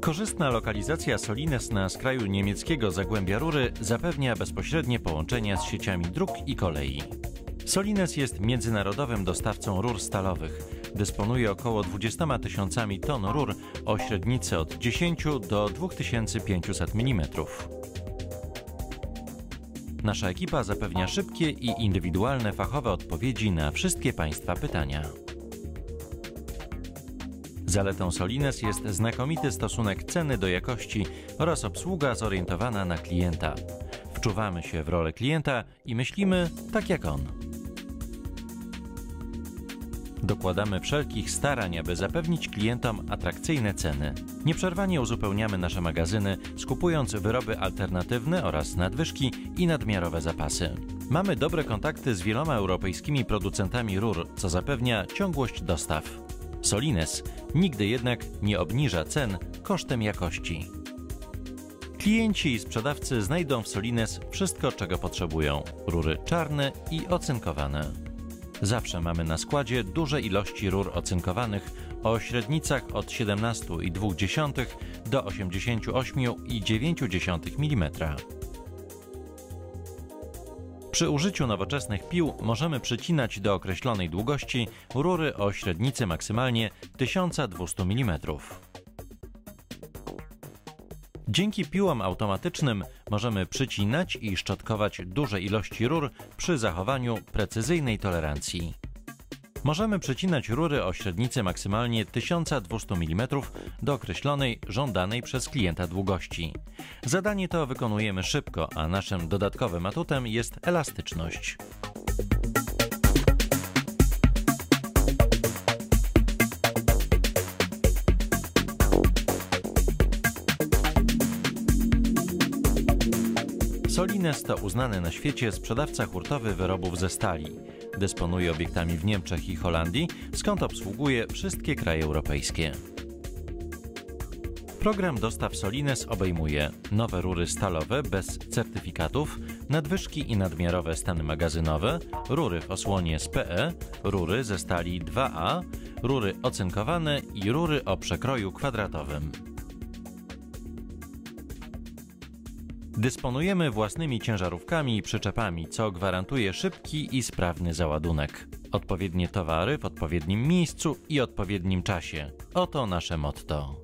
Korzystna lokalizacja Solines na skraju niemieckiego Zagłębia Rury zapewnia bezpośrednie połączenia z sieciami dróg i kolei. Solines jest międzynarodowym dostawcą rur stalowych. Dysponuje około 20 tysiącami ton rur o średnicy od 10 do 2500 mm. Nasza ekipa zapewnia szybkie i indywidualne fachowe odpowiedzi na wszystkie Państwa pytania. Zaletą Solines jest znakomity stosunek ceny do jakości oraz obsługa zorientowana na klienta. Wczuwamy się w rolę klienta i myślimy tak jak on. Dokładamy wszelkich starań, aby zapewnić klientom atrakcyjne ceny. Nieprzerwanie uzupełniamy nasze magazyny, skupując wyroby alternatywne oraz nadwyżki i nadmiarowe zapasy. Mamy dobre kontakty z wieloma europejskimi producentami rur, co zapewnia ciągłość dostaw. Solines nigdy jednak nie obniża cen kosztem jakości. Klienci i sprzedawcy znajdą w Solines wszystko, czego potrzebują: rury czarne i ocynkowane. Zawsze mamy na składzie duże ilości rur ocynkowanych o średnicach od 17,2 do 88,9 mm. Przy użyciu nowoczesnych pił możemy przycinać do określonej długości rury o średnicy maksymalnie 1200 mm. Dzięki piłom automatycznym możemy przycinać i szczotkować duże ilości rur przy zachowaniu precyzyjnej tolerancji. Możemy przycinać rury o średnicy maksymalnie 1200 mm do określonej, żądanej przez klienta długości. Zadanie to wykonujemy szybko, a naszym dodatkowym atutem jest elastyczność. Solines to uznany na świecie sprzedawca hurtowy wyrobów ze stali. Dysponuje obiektami w Niemczech i Holandii, skąd obsługuje wszystkie kraje europejskie. Program dostaw Solines obejmuje nowe rury stalowe bez certyfikatów, nadwyżki i nadmiarowe stany magazynowe, rury w osłonie z PE, rury ze stali 2A, rury ocynkowane i rury o przekroju kwadratowym. Dysponujemy własnymi ciężarówkami i przyczepami, co gwarantuje szybki i sprawny załadunek. Odpowiednie towary w odpowiednim miejscu i odpowiednim czasie. Oto nasze motto.